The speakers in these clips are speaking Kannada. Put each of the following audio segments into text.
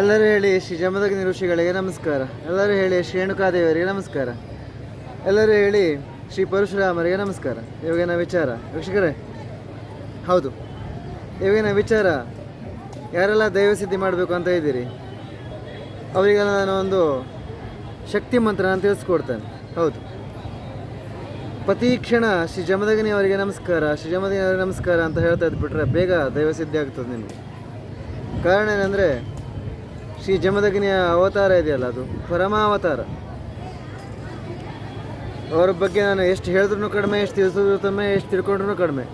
ಎಲ್ಲರೂ ಹೇಳಿ ಶ್ರೀ ಜಮದಗ್ನಿ ಋಷಿಗಳಿಗೆ ನಮಸ್ಕಾರ. ಎಲ್ಲರೂ ಹೇಳಿ ಶ್ರೀ ರೇಣುಕಾದೇವಿಯವರಿಗೆ ನಮಸ್ಕಾರ. ಎಲ್ಲರೂ ಹೇಳಿ ಶ್ರೀ ಪರಶುರಾಮರಿಗೆ ನಮಸ್ಕಾರ. ಇವಾಗಿನ ವಿಚಾರ? ವೀಕ್ಷಕರೇ, ಹೌದು. ಇವಾಗಿನ ವಿಚಾರ? ಯಾರೆಲ್ಲ ದೈವಸಿದ್ಧಿ ಮಾಡಬೇಕು ಅಂತ ಇದ್ದೀರಿ? ಅವರಿಗೆಲ್ಲ ನಾನು ಒಂದು ಶಕ್ತಿ ಮಂತ್ರನ ತಿಳಿಸ್ಕೊಡ್ತೇನೆ. ಹೌದು. ಪ್ರತಿ ಕ್ಷಣ ಶ್ರೀ ಜಮದಗಿನಿ ಅವರಿಗೆ ನಮಸ್ಕಾರ ಶ್ರೀ ಜಮದಗಿನಿ ಅವರಿಗೆ ನಮಸ್ಕಾರ ಅಂತ ಹೇಳ್ತಾ ಇದ್ಬಿಟ್ರೆ ಬೇಗ ದೈವಸಿದ್ಧಿ ಆಗ್ತದೆ ನಿಮಗೆ. ಕಾರಣ ಏನಂದರೆ ಶ್ರೀ ಜಮದಗ್ನಿಯ ಅವತಾರ ಇದೆಯಲ್ಲ ಅದು? ಪರಮಾವತಾರ ಅವರ ಬಗ್ಗೆ ನಾನು ಎಷ್ಟು ಹೇಳಿದ್ರು ಕಡಿಮೆ, ಎಷ್ಟು ತಿಳಿಸಿದ್ರು ತಮ್ಮ ಎಷ್ಟು ತಿಳ್ಕೊಂಡ್ರು ಕಡಿಮೆ.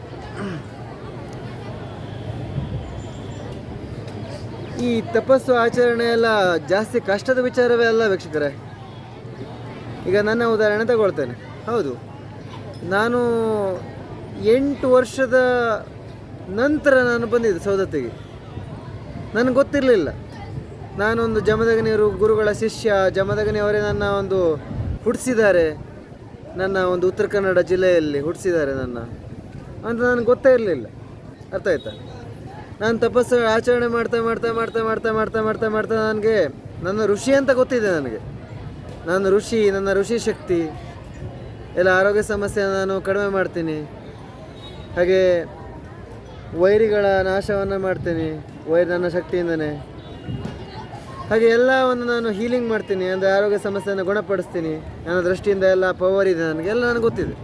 ಈ ತಪಸ್ಸು, ಆಚರಣೆ ಎಲ್ಲ ಜಾಸ್ತಿ ಕಷ್ಟದ ವಿಚಾರವೇ ಅಲ್ಲ ವೀಕ್ಷಕರೇ. ಈಗ ನನ್ನ ಉದಾಹರಣೆ ತಗೊಳ್ತೇನೆ. ಹೌದು. ನಾನು ಎಂಟು ವರ್ಷದ ನಂತರ ನಾನು ಬಂದಿದ್ದೆ ಸೌದತ್ತಿಗೆ ನನಗೆ ಗೊತ್ತಿರಲಿಲ್ಲ. ನಾನೊಂದು ಜಮದಗನಿಯವರು ಗುರುಗಳ ಶಿಷ್ಯ. ಜಮದಗನಿಯವರೇ ನನ್ನ ಒಂದು ಹುಟ್ಟಿಸಿದ್ದಾರೆ ನನ್ನ ಒಂದು ಉತ್ತರ ಕನ್ನಡ ಜಿಲ್ಲೆಯಲ್ಲಿ ಹುಟ್ಟಿಸಿದ್ದಾರೆ ನನ್ನ. ಅಂತ ನನಗೆ ಗೊತ್ತೇ ಇರಲಿಲ್ಲ. ಅರ್ಥ ಆಯ್ತಾ? ನಾನು ತಪಸ್ಸು ಆಚರಣೆ ಮಾಡ್ತಾ ಮಾಡ್ತಾ ಮಾಡ್ತಾ ಮಾಡ್ತಾ ಮಾಡ್ತಾ ಮಾಡ್ತಾ ಮಾಡ್ತಾ ನನಗೆ ನನ್ನ ಋಷಿ ಅಂತ ಗೊತ್ತಿದೆ ನನಗೆ. ನಾನು ಋಷಿ, ನನ್ನ ಋಷಿ ಶಕ್ತಿ. ಎಲ್ಲ ಆರೋಗ್ಯ ಸಮಸ್ಯೆ ನಾನು ಕಡಿಮೆ ಮಾಡ್ತೀನಿ. ಹಾಗೆ ವೈರಿಗಳ ನಾಶವನ್ನು ಮಾಡ್ತೀನಿ. ವೈರ್ ನನ್ನ ಶಕ್ತಿಯಿಂದನೇ. ಹಾಗೆ ಎಲ್ಲವನ್ನು ನಾನು ಹೀಲಿಂಗ್ ಮಾಡ್ತೀನಿ, ಅಂದರೆ ಆರೋಗ್ಯ ಸಮಸ್ಯೆಯನ್ನು ಗುಣಪಡಿಸ್ತೀನಿ ನನ್ನ ದೃಷ್ಟಿಯಿಂದ ಎಲ್ಲ ಪವರ್ ಇದೆ ನನಗೆ, ಎಲ್ಲ ನನಗೆ ಗೊತ್ತಿದೆ.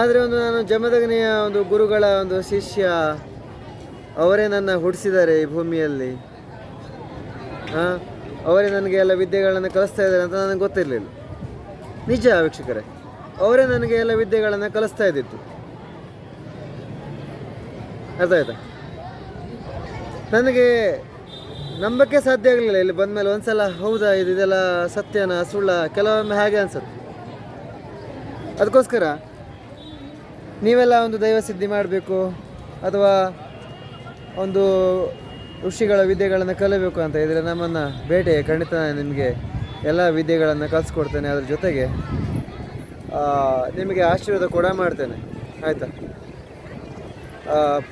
ಆದರೆ ಒಂದು ನಾನು ಜಮದಗ್ನಿಯ ಒಂದು ಗುರುಗಳ ಒಂದು ಶಿಷ್ಯ, ಅವರೇ ನನ್ನ ಹುಟ್ಟಿಸಿದ್ದಾರೆ ಈ ಭೂಮಿಯಲ್ಲಿ. ಹಾಂ ಅವರೇ ನನಗೆ ಎಲ್ಲ ವಿದ್ಯೆಗಳನ್ನು ಕಲಿಸ್ತಾ ಇದ್ದಾರೆ ಅಂತ ನನಗೆ ಗೊತ್ತಿರಲಿಲ್ಲ. ನಿಜ ವೀಕ್ಷಕರೇ, ಅವರೇ ನನಗೆ ಎಲ್ಲ ವಿದ್ಯೆಗಳನ್ನು ಕಲಿಸ್ತಾ ಇದ್ದಿತ್ತು ಅರ್ಥ ಆಯ್ತಾ? ನನಗೆ ನಂಬಕ್ಕೆ ಸಾಧ್ಯ ಆಗಲಿಲ್ಲ, ಇಲ್ಲಿ ಬಂದಮೇಲೆ ಒಂದ್ಸಲ ಹೌದಾ, ಇದು ಇದೆಲ್ಲ ಸತ್ಯನ, ಸುಳ್ಳ, ಕೆಲವೊಮ್ಮೆ ಹಾಗೆ ಅನ್ಸುತ್ತೆ. ಅದಕ್ಕೋಸ್ಕರ ನೀವೆಲ್ಲ ಒಂದು ದೈವ ಸಿದ್ಧಿ ಮಾಡಬೇಕು, ಅಥವಾ ಒಂದು ಋಷಿಗಳ ವಿದ್ಯೆಗಳನ್ನು ಕಲಿಬೇಕು ಅಂತ ಇದ್ದರೆ ನಮ್ಮನ್ನು ಭೇಟಿ ಖಂಡಿತ ನಿಮಗೆ ಎಲ್ಲ ವಿದ್ಯೆಗಳನ್ನು ಕಲಿಸ್ಕೊಡ್ತೇನೆ ಅದ್ರ ಜೊತೆಗೆ. ನಿಮಗೆ ಆಶೀರ್ವಾದ ಕೂಡ ಮಾಡ್ತೇನೆ, ಆಯಿತಾ?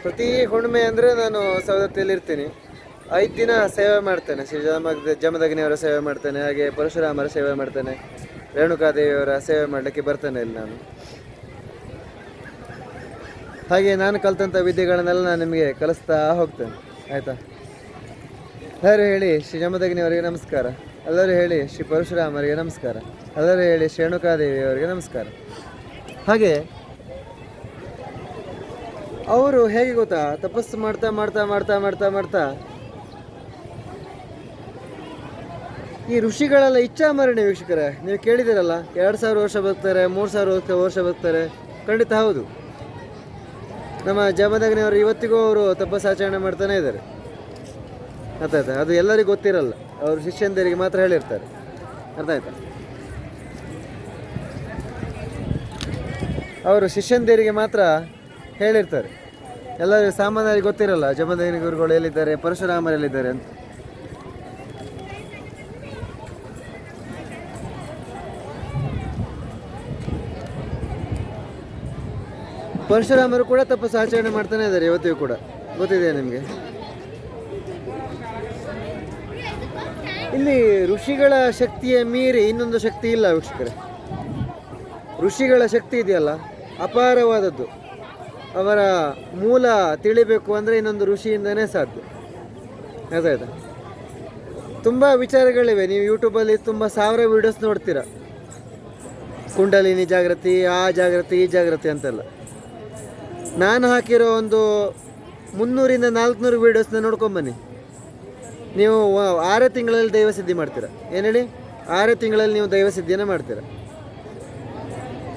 ಪ್ರತಿ ಹುಣ್ಣಿಮೆ ಅಂದರೆ ನಾನು ಸವದತ್ತಿಯಲ್ಲಿ ಇರ್ತೀನಿ ಐದು ದಿನ ಸೇವೆ ಮಾಡ್ತೇನೆ. ಶ್ರೀ ಜಮ ಜಮದಗ್ನಿಯವರ ಸೇವೆ ಮಾಡ್ತೇನೆ, ಹಾಗೆ ಪರಶುರಾಮರ ಸೇವೆ ಮಾಡ್ತೇನೆ, ರೇಣುಕಾದೇವಿಯವರ ಸೇವೆ ಮಾಡಲಿಕ್ಕೆ ಬರ್ತೇನೆ ಇಲ್ಲಿ ನಾನು. ಹಾಗೆ ನಾನು ಕಲ್ತಂಥ ವಿದ್ಯೆಗಳನ್ನೆಲ್ಲ ನಾನು ನಿಮಗೆ ಕಲಿಸ್ತಾ ಹೋಗ್ತೇನೆ. ಆಯಿತಾ? ಎಲ್ಲರೂ ಹೇಳಿ ಶ್ರೀ ಜಮದಗ್ನಿಯವರಿಗೆ ನಮಸ್ಕಾರ. ಎಲ್ಲರೂ ಹೇಳಿ ಶ್ರೀ ಪರಶುರಾಮರಿಗೆ ನಮಸ್ಕಾರ. ಎಲ್ಲರೂ ಹೇಳಿ ಶ್ರೀ ರೇಣುಕಾದೇವಿಯವರಿಗೆ ನಮಸ್ಕಾರ. ಹಾಗೆ ಅವರು ಹೇಗೆ ಗೊತ್ತಾ? ತಪಸ್ಸು ಮಾಡ್ತಾ ಮಾಡ್ತಾ ಮಾಡ್ತಾ ಮಾಡ್ತಾ ಮಾಡ್ತಾ ಈ ಋಷಿಗಳೆಲ್ಲ ಇಚ್ಛಾಮರಣಿ ವೀಕ್ಷಕರೇ. ನೀವು ಕೇಳಿದಿರಲ್ಲ ಎರಡು ಸಾವಿರ ವರ್ಷ ಬರ್ತಾರೆ ಮೂರು ಸಾವಿರ ವರ್ಷ ವರ್ಷ ಬದುಕ್ತಾರೆ. ಖಂಡಿತ ಹೌದು. ನಮ್ಮ ಜಮದಗ್ನಿಯವರು ಇವತ್ತಿಗೂ ಅವರು ತಪಸ್ಸಾಚರಣೆ ಮಾಡ್ತಾನೆ ಇದ್ದಾರೆ. ಅರ್ಥ ಆಯ್ತಾ? ಅದು ಎಲ್ಲರಿಗೂ ಗೊತ್ತಿರಲ್ಲ. ಅವರು ಶಿಷ್ಯಂದರಿಗೆ ಮಾತ್ರ ಹೇಳಿರ್ತಾರೆ. ಅರ್ಥ ಆಯ್ತಾ? ಅವರು ಶಿಷ್ಯಂದಿರಿಗೆ ಮಾತ್ರ ಹೇಳಿರ್ತಾರೆ. ಎಲ್ಲರಿಗೂ ಸಾಮಾನ್ಯರಿಗೆ ಗೊತ್ತಿರಲ್ಲ ಜಮದಗ್ನಿ ಗುರುಗಳು ಎಲ್ಲಿದ್ದಾರೆ, ಪರಶುರಾಮರು ಎಲ್ಲಿದ್ದಾರೆ ಅಂತ. ಪರಶುರಾಮರು ಕೂಡ ತಪಸ್ಸು ಆಚರಣೆ ಮಾಡ್ತಾನೆ ಇದ್ದಾರೆ ಇವತ್ತಿಗೂ ಕೂಡ. ಗೊತ್ತಿದೆಯಾ ನಿಮಗೆ? ಇಲ್ಲಿ ಋಷಿಗಳ ಶಕ್ತಿಯ ಮೀರಿ ಇನ್ನೊಂದು ಶಕ್ತಿ ಇಲ್ಲ ವೀಕ್ಷಕರೇ. ಋಷಿಗಳ ಶಕ್ತಿ ಇದೆಯಲ್ಲ, ಅಪಾರವಾದದ್ದು. ಅವರ ಮೂಲ ತಿಳಿಬೇಕು ಅಂದರೆ ಇನ್ನೊಂದು ಋಷಿಯಿಂದನೇ ಸಾಧ್ಯ. ಅದಾಯ್ತಾ ತುಂಬ ವಿಚಾರಗಳಿವೆ. ನೀವು ಯೂಟ್ಯೂಬಲ್ಲಿ ತುಂಬ ಸಾವಿರ ವೀಡಿಯೋಸ್ ನೋಡ್ತೀರ. ಕುಂಡಲಿನಿ ಜಾಗೃತಿ ಆ ಜಾಗೃತಿ ಈ ಜಾಗೃತಿ ಅಂತೆಲ್ಲ. ನಾನು ಹಾಕಿರೋ ಒಂದು ಮುನ್ನೂರಿಂದ ನಾಲ್ಕುನೂರು ವೀಡಿಯೋಸ್ನ ನೋಡ್ಕೊಂಬನ್ನಿ ನೀವು ಆರು ತಿಂಗಳಲ್ಲಿ ದೈವ ಸಿದ್ಧಿ ಮಾಡ್ತೀರಾ? ಏನು ಹೇಳಿ? ಆರೆ ತಿಂಗಳಲ್ಲಿ ನೀವು ದೈವ ಸಿದ್ಧಿಯನ್ನು ಮಾಡ್ತೀರಾ?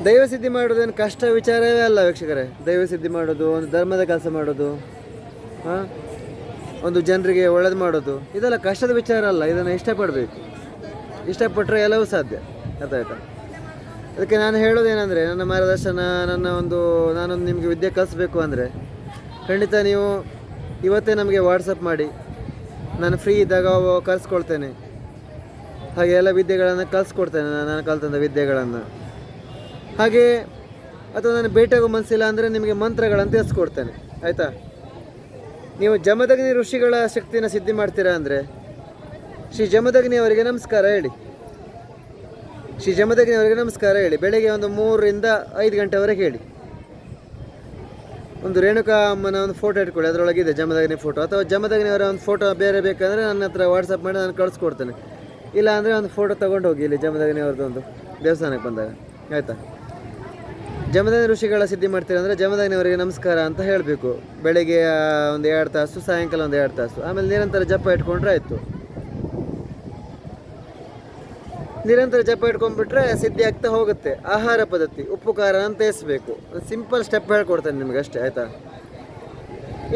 ದೈವ ಸಿದ್ಧಿ ಮಾಡೋದೇನು ಕಷ್ಟ ವಿಚಾರವೇ ಅಲ್ಲ ವೀಕ್ಷಕರೇ. ದೈವ ಸಿದ್ಧಿ ಮಾಡೋದು ಒಂದು ಧರ್ಮದ ಕೆಲಸ ಮಾಡೋದು ಹಾಂ? ಒಂದು ಜನರಿಗೆ ಒಳ್ಳೇದು ಮಾಡೋದು ಇದೆಲ್ಲ ಕಷ್ಟದ ವಿಚಾರ ಅಲ್ಲ, ಇದನ್ನು ಇಷ್ಟಪಡಬೇಕು. ಇಷ್ಟಪಟ್ಟರೆ ಎಲ್ಲವೂ ಸಾಧ್ಯ. ಅರ್ಥಾಯ್ತಾ ಅದಕ್ಕೆ ನಾನು ಹೇಳೋದೇನೆಂದರೆ ನನ್ನ ಮಾರ್ಗದರ್ಶನ, ನನ್ನ ಒಂದು ನಾನೊಂದು ನಿಮಗೆ ವಿದ್ಯೆ ಕಲಿಸ್ಬೇಕು ಅಂದರೆ, ಖಂಡಿತ ನೀವು ಇವತ್ತೇ ನಮಗೆ ವಾಟ್ಸಪ್ ಮಾಡಿ. ನಾನು ಫ್ರೀ ಇದ್ದಾಗ ಕಲಿಸ್ಕೊಳ್ತೇನೆ. ಹಾಗೆ ಎಲ್ಲ ವಿದ್ಯೆಗಳನ್ನು ಕಲಿಸ್ಕೊಡ್ತೇನೆ ನಾನು ಕಲ್ತಂಥ ವಿದ್ಯೆಗಳನ್ನು. ಹಾಗೆ ಅಥವಾ ನಾನು ಭೇಟಿಯಾಗೋ ಮನಸ್ಸಿಲ್ಲ ಅಂದರೆ ನಿಮಗೆ ಮಂತ್ರಗಳನ್ನು ತಿಳಿಸ್ಕೊಡ್ತೇನೆ. ಆಯಿತಾ? ನೀವು ಜಮದಗ್ನಿ ಋಷಿಗಳ ಶಕ್ತಿನ ಸಿದ್ಧಿ ಮಾಡ್ತೀರಾ ಅಂದರೆ, ಶ್ರೀ ಜಮದಗ್ನಿ ಅವರಿಗೆ ನಮಸ್ಕಾರ ಹೇಳಿ. ಶ್ರೀ ಜಮದಗ್ನಿ ಅವರಿಗೆ ನಮಸ್ಕಾರ ಹೇಳಿ. ಬೆಳಗ್ಗೆ ಒಂದು ಮೂರರಿಂದ ಐದು ಗಂಟೆವರೆಗೆ ಹೇಳಿ. ಒಂದು ರೇಣುಕಾ ಅಮ್ಮನ ಒಂದು ಫೋಟೋ ಇಟ್ಕೊಳ್ಳಿ. ಅದರೊಳಗಿದೆ ಜಮದಗ್ನಿ ಫೋಟೋ ಅಥವಾ ಜಮದಗ್ನಿಯವರ ಒಂದು ಫೋಟೋ ಬೇರೆ ಬೇಕಂದರೆ ನನ್ನ ಹತ್ರ ವಾಟ್ಸಪ್ ಮಾಡಿ ನಾನು ಕಳಿಸ್ಕೊಡ್ತೇನೆ. ಇಲ್ಲ ಅಂದರೆ ಒಂದು ಫೋಟೋ ತೊಗೊಂಡು ಹೋಗಿ ಇಲ್ಲಿ ಜಮದಗ್ನಿಯವ್ರದ್ದು ಒಂದು ದೇವಸ್ಥಾನಕ್ಕೆ ಬಂದಾಗ. ಆಯಿತಾ? ಜಮದಗ್ನಿ ಋಷಿಗಳ ಸಿದ್ಧಿ ಮಾಡ್ತೀರ ಅಂದರೆ ಜಮದಗ್ನಿಯವರಿಗೆ ನಮಸ್ಕಾರ ಅಂತ ಹೇಳಬೇಕು. ಬೆಳಗ್ಗೆ ಒಂದು ಎರಡು ತಾಸು, ಸಾಯಂಕಾಲ ಒಂದು ಎರಡು ತಾಸು. ಆಮೇಲೆ ನಿರಂತರ ಜಪ ಇಟ್ಕೊಂಡ್ರೆ ಆಯಿತು. ನಿರಂತರ ಜಪ ಇಟ್ಕೊಂಡ್ಬಿಟ್ರೆ ಸಿದ್ಧಿ ಆಗ್ತಾ ಹೋಗುತ್ತೆ. ಆಹಾರ ಪದ್ಧತಿ, ಉಪ್ಪು, ಖಾರ ಅಂತ ಎಸ್ಬೇಕು ಸಿಂಪಲ್ ಸ್ಟೆಪ್ ಹೇಳ್ಕೊಡ್ತೇನೆ ನಿಮ್ಗೆ ಅಷ್ಟೇ, ಆಯಿತಾ?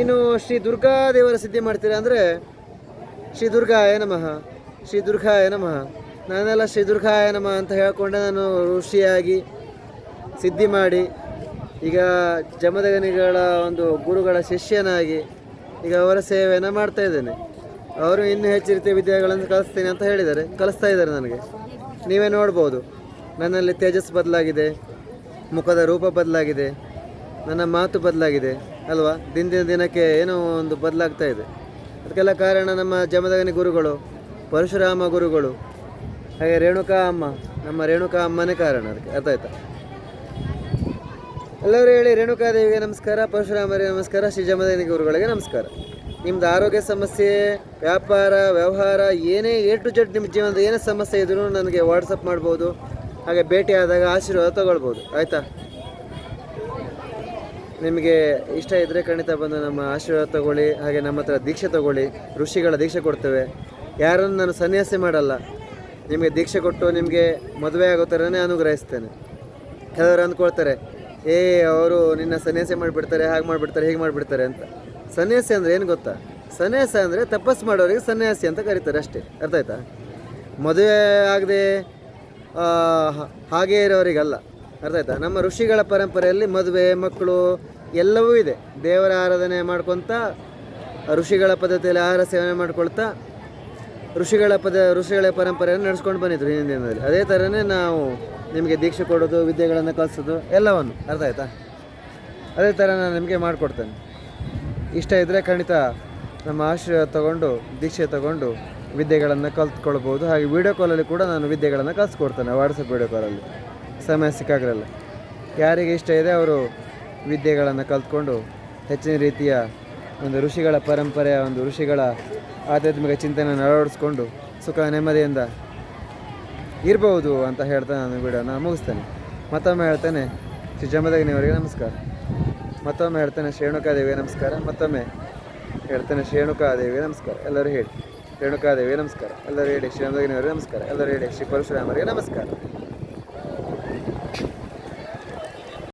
ಇನ್ನು ಶ್ರೀ ದುರ್ಗಾ ದೇವರ ಸಿದ್ಧಿ ಮಾಡ್ತೀರಾ ಅಂದರೆ, ಶ್ರೀ ದುರ್ಗಾಯ ನಮಃ, ಶ್ರೀ ದುರ್ಗಾಯ ನಮಃ. ನಾನೆಲ್ಲ ಶ್ರೀ ದುರ್ಗಾಯ ನಮಃ ಅಂತ ಹೇಳ್ಕೊಂಡೆ ನಾನು ಋಷಿಯಾಗಿ ಸಿದ್ಧಿ ಮಾಡಿ, ಈಗ ಜಮದಗನಿಗಳ ಒಂದು ಗುರುಗಳ ಶಿಷ್ಯನಾಗಿ ಈಗ ಅವರ ಸೇವೆಯನ್ನು ಮಾಡ್ತಾ ಇದ್ದೇನೆ. ಅವರು ಇನ್ನೂ ಹೆಚ್ಚು ರೀತಿಯ ವಿದ್ಯೆಗಳನ್ನು ಕಲಿಸ್ತೇನೆ ಅಂತ ಹೇಳಿದ್ದಾರೆ. ಕಲಿಸ್ತಾ ಇದ್ದಾರೆ ನನಗೆ. ನೀವೇ ನೋಡ್ಬೋದು. ನನ್ನಲ್ಲಿ ತೇಜಸ್ ಬದಲಾಗಿದೆ. ಮುಖದ ರೂಪ ಬದಲಾಗಿದೆ. ನನ್ನ ಮಾತು ಬದಲಾಗಿದೆ. ಅಲ್ವಾ? ದಿನದಿಂದ ದಿನಕ್ಕೆ ಏನೋ ಒಂದು ಬದಲಾಗ್ತಾ ಇದೆ. ಅದಕ್ಕೆಲ್ಲ ಕಾರಣ ನಮ್ಮ ಜಮದಗನಿ ಗುರುಗಳು, ಪರಶುರಾಮ ಗುರುಗಳು, ಹಾಗೆ ರೇಣುಕಾ ಅಮ್ಮ, ನಮ್ಮ ರೇಣುಕಾ ಅಮ್ಮನೇ ಕಾರಣ ಅದಕ್ಕೆ. ಅರ್ಥ ಎಲ್ಲರೂ ಹೇಳಿ, ರೇಣುಕಾದೇವಿಗೆ ನಮಸ್ಕಾರ, ಪರಶುರಾಮರಿಗೆ ನಮಸ್ಕಾರ, ಶ್ರೀ ಜಮದಗನಿ ಗುರುಗಳಿಗೆ ನಮಸ್ಕಾರ. ನಿಮ್ದು ಆರೋಗ್ಯ ಸಮಸ್ಯೆ, ವ್ಯಾಪಾರ, ವ್ಯವಹಾರ, ಏನೇ ಎ ಟು ಜೆಡ್ ನಿಮ್ಮ ಜೀವನದ ಏನೇ ಸಮಸ್ಯೆ ಇದ್ರೂ ನನಗೆ ವಾಟ್ಸಪ್ ಮಾಡ್ಬೋದು, ಹಾಗೆ ಭೇಟಿ ಆದಾಗ ಆಶೀರ್ವಾದ ತಗೊಳ್ಬೋದು, ಆಯಿತಾ? ನಿಮಗೆ ಇಷ್ಟ ಇದ್ದರೆ ಖಂಡಿತ ಬಂದು ನಮ್ಮ ಆಶೀರ್ವಾದ ತಗೊಳ್ಳಿ, ಹಾಗೆ ನಮ್ಮ ಹತ್ರ ದೀಕ್ಷೆ ತಗೊಳ್ಳಿ, ಋಷಿಗಳ ದೀಕ್ಷೆ ಕೊಡ್ತೇವೆ. ಯಾರನ್ನು ನಾನು ಸನ್ಯಾಸಿ ಮಾಡಲ್ಲ, ನಿಮಗೆ ದೀಕ್ಷೆ ಕೊಟ್ಟು ನಿಮಗೆ ಮದುವೆ ಆಗೋ ಥರನೇ ಅನುಗ್ರಹಿಸ್ತೇನೆ. ಕೆಲವರು ಅಂದ್ಕೊಳ್ತಾರೆ, ಏ, ಅವರು ನಿನ್ನ ಸನ್ಯಾಸಿ ಮಾಡಿಬಿಡ್ತಾರೆ, ಹಾಗೆ ಮಾಡಿಬಿಡ್ತಾರೆ, ಹೀಗೆ ಮಾಡಿಬಿಡ್ತಾರೆ ಅಂತ. ಸನ್ಯಾಸಿ ಅಂದರೆ ಏನು ಗೊತ್ತಾ? ಸನ್ಯಾಸ ಅಂದರೆ ತಪಸ್ಸು ಮಾಡೋರಿಗೆ ಸನ್ಯಾಸಿ ಅಂತ ಕರೀತಾರೆ ಅಷ್ಟೇ. ಅರ್ಥ ಆಯ್ತಾ? ಮದುವೆ ಆಗದೆ ಹಾಗೇ ಇರೋರಿಗಲ್ಲ. ಅರ್ಥ ಆಯ್ತಾ? ನಮ್ಮ ಋಷಿಗಳ ಪರಂಪರೆಯಲ್ಲಿ ಮದುವೆ, ಮಕ್ಕಳು ಎಲ್ಲವೂ ಇದೆ. ದೇವರ ಆರಾಧನೆ ಮಾಡ್ಕೊತ, ಋಷಿಗಳ ಪದ್ಧತಿಯಲ್ಲಿ ಆಹಾರ ಸೇವನೆ ಮಾಡ್ಕೊಳ್ತಾ, ಋಷಿಗಳ ಪದ, ಋಷಿಗಳ ಪರಂಪರೆಯನ್ನು ನಡೆಸ್ಕೊಂಡು ಬಂದಿದ್ರು ಹಿಂದಿನ ದಿನದಲ್ಲಿ. ಅದೇ ಥರನೇ ನಾವು ನಿಮಗೆ ದೀಕ್ಷೆ ಕೊಡೋದು, ವಿದ್ಯೆಗಳನ್ನು ಕಲಿಸೋದು ಎಲ್ಲವನ್ನು. ಅರ್ಥ ಆಯ್ತಾ? ಅದೇ ಥರ ನಾನು ನಿಮಗೆ ಮಾಡಿಕೊಡ್ತೇನೆ. ಇಷ್ಟ ಇದ್ದರೆ ಖಂಡಿತ ನಮ್ಮ ಆಶ್ರಯ ತಗೊಂಡು, ದೀಕ್ಷೆ ತಗೊಂಡು ವಿದ್ಯೆಗಳನ್ನು ಕಲ್ತ್ಕೊಳ್ಬೋದು. ಹಾಗೆ ವೀಡಿಯೋ ಕಾಲಲ್ಲಿ ಕೂಡ ನಾನು ವಿದ್ಯೆಗಳನ್ನು ಕಲಿಸ್ಕೊಡ್ತೇನೆ ವಾಟ್ಸಪ್ ವೀಡಿಯೋ ಕಾಲಲ್ಲಿ ಸಮಯ ಸಿಕ್ಕಾಗಲ್ಲ ಯಾರಿಗೆ ಇಷ್ಟ ಇದೆ ಅವರು ವಿದ್ಯೆಗಳನ್ನು ಕಲ್ತ್ಕೊಂಡು ಹೆಚ್ಚಿನ ರೀತಿಯ ಒಂದು ಋಷಿಗಳ ಪರಂಪರೆಯ ಒಂದು ಋಷಿಗಳ ಆಧ್ಯಾತ್ಮಿಕ ಚಿಂತನೆಯನ್ನು ಅಳವಡಿಸ್ಕೊಂಡು ಸುಖ ನೆಮ್ಮದಿಯಿಂದ ಇರ್ಬೋದು ಅಂತ ಹೇಳ್ತಾ ನಾನು ವಿಡಿಯೋನ ಮುಗಿಸ್ತೇನೆ. ಮತ್ತೊಮ್ಮೆ ಹೇಳ್ತೇನೆ. ಶ್ರೀ ಜಮದಗ್ನಿಯವರಿಗೆ ನಮಸ್ಕಾರ. ಮತ್ತೊಮ್ಮೆ ಹೇಳ್ತೇನೆ ಶ್ರೇಣುಕಾದೇವಿ ನಮಸ್ಕಾರ. ಮತ್ತೊಮ್ಮೆ ಹೇಳ್ತೇನೆ ಶ್ರೇಣುಕಾದೇವಿ ನಮಸ್ಕಾರ. ಎಲ್ಲರೂ ಹೇಳಿ. ರೇಣುಕಾದೇವಿ ನಮಸ್ಕಾರ. ಎಲ್ಲರೂ ಹೇಳಿ ಶ್ರೀ ನಮಸ್ಕಾರ. ಎಲ್ಲರೂ ಹೇಳಿ, ಶ್ರೀ ಪರಶುರಾಮರಿಗೆ ನಮಸ್ಕಾರ.